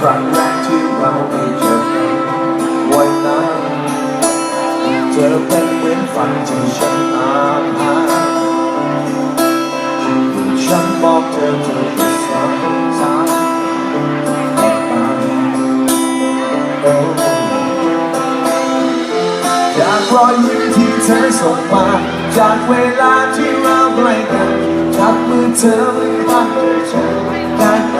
ครั้งแรกที่เราได้เจอกันวันนั้นเจอเป็นเหมือนฝันที่ฉันตามหาฉันบอกเธอเธอ ธอส่งมา จากเวลาที่เราใกล้กันจับมือเธอไม่ว่าเธอจะได้ไหม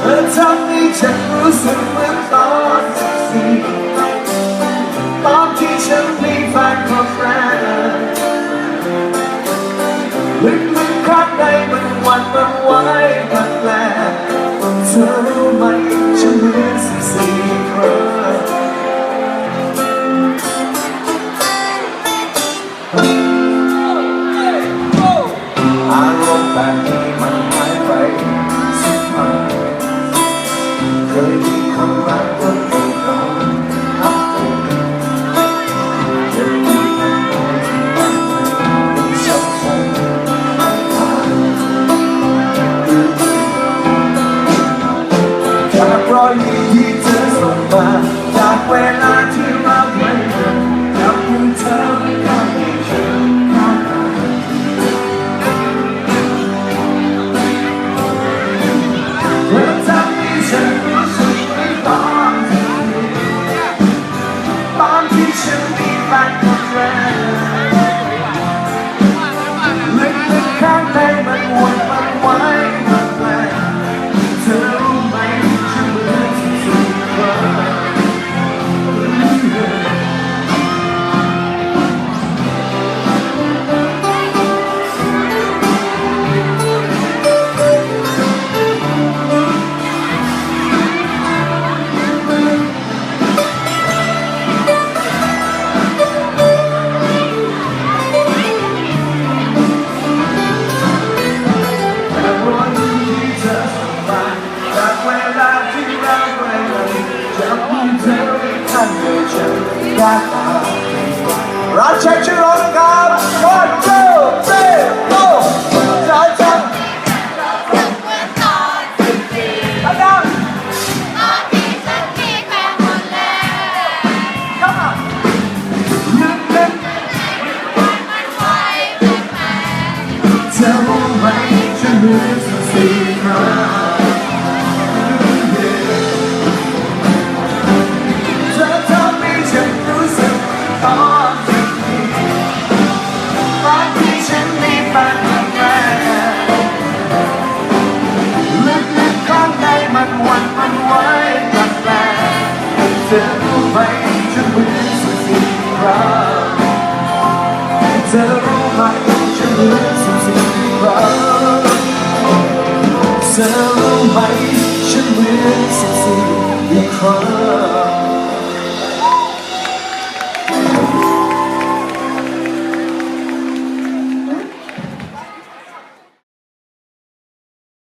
เธอทำให้ฉันรู้สึกเหมือนตอนสิบสี่ตอนที่ฉันมีแฟนคนแรกลึกๆข้างในมันหวันมันไหวมันแปล mà nghe mặn mãi vậy. Sức mạnh rơi đi không mang quân tình cầu hấp thụ Right. นอยากตามรักใช้ชื่อร้องนะครับ one two three go ใจจังดังๆเข้ามาลึกๆเธอรู้ไหมฉันเหมือนสักสี่ครั้ง เธอรู้ไหมฉันเหมือนสุดสี่รั้งเธอรู้ไหมฉันมือนสุดสี่ครั้ง